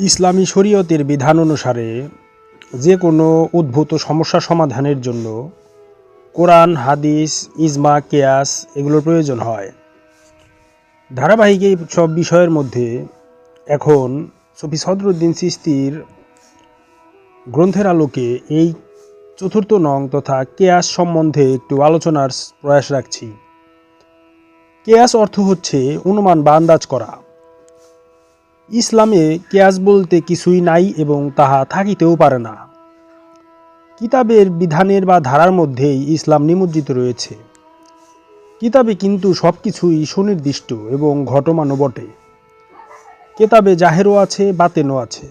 ইসলামী শরীয়তের বিধান অনুসারে যে কোনো উদ্ভূত সমস্যা সমাধানের জন্য কোরআন, হাদিস, ইজমা, কেয়াস এগুলোর প্রয়োজন হয়। ধারাবাহিক এই সব বিষয়ের মধ্যে এখন সফি সদরুদ্দিন চিস্তির গ্রন্থের আলোকে এই চতুর্থ নং তথা কেয়াস সম্বন্ধে একটু আলোচনার প্রয়াস রাখছি। কেয়াস অর্থ হচ্ছে অনুমান বা আন্দাজ করা। ইসলামে কেয়াস বলতে কিছুই নাই এবং তাহা থাকিতেও পারে না। কিতাবের বিধানের বা ধারার মধ্যেই ইসলাম নিমজ্জিত রয়েছে। কিতাবে কিন্তু সব কিছুই সুনির্দিষ্ট এবং ঘটমানও বটে। কেতাবে জাহেরও আছে, বাতেনও আছে।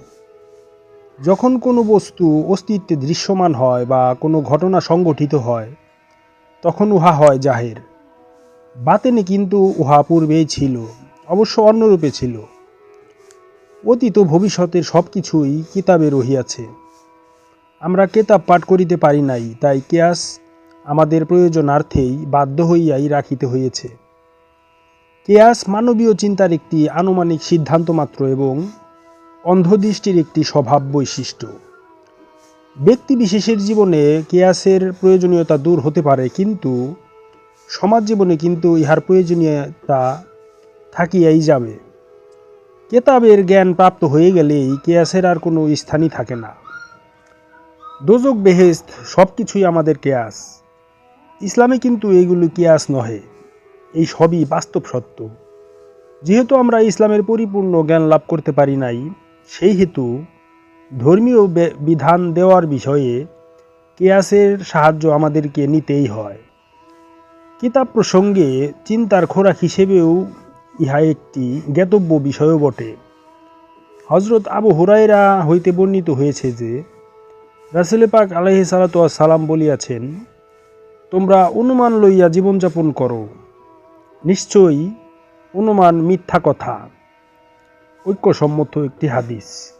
যখন কোনো বস্তু অস্তিত্বে দৃশ্যমান হয় বা কোনো ঘটনা সংগঠিত হয়, তখন উহা হয় জাহের। বাতেনে কিন্তু উহা পূর্বেই ছিল, অবশ্য অন্যরূপে ছিল। অতীত ও ভবিষ্যতের সব কিছুই কিতাবে রহিয়াছে। আমরা কেতাব পাঠ করিতে পারি নাই, তাই কেয়াস আমাদের প্রয়োজনার্থেই বাধ্য হইয়াই রাখিতে হইয়াছে। কেয়াস মানবীয় চিন্তার একটি আনুমানিক সিদ্ধান্ত মাত্র এবং অন্ধদৃষ্টির একটি স্বভাব বৈশিষ্ট্য। ব্যক্তি বিশেষের জীবনে কেয়াসের প্রয়োজনীয়তা দূর হতে পারে, কিন্তু সমাজ জীবনে কিন্তু ইহার প্রয়োজনীয়তা থাকিয়াই যাবে। কেতাবের জ্ঞান প্রাপ্ত হয়ে গেলেই কেয়াসের আর কোনো স্থানই থাকে না। দোজক বেহেস্ত সব কিছুই আমাদের কেয়াস। ইসলামে কিন্তু এইগুলো কেয়াস নহে, এই সবই বাস্তব সত্য। যেহেতু আমরা ইসলামের পরিপূর্ণ জ্ঞান লাভ করতে পারি নাই, সেই হেতু ধর্মীয় বিধান দেওয়ার বিষয়ে কেয়াসের সাহায্য আমাদেরকে নিতেই হয়। কিতাব প্রসঙ্গে চিন্তার খোরাক হিসেবেও ইহা একটি জ্ঞাতব্য বিষয়ও বটে। হজরত আবু হুরাইরা হইতে বর্ণিত হয়েছে যে, রাসেলে পাক আলহি সালাম বলিয়াছেন, তোমরা অনুমান লইয়া জীবনযাপন করো। নিশ্চয়ই অনুমান মিথ্যা কথা। ঐক্যসম্মত একটি হাদিস।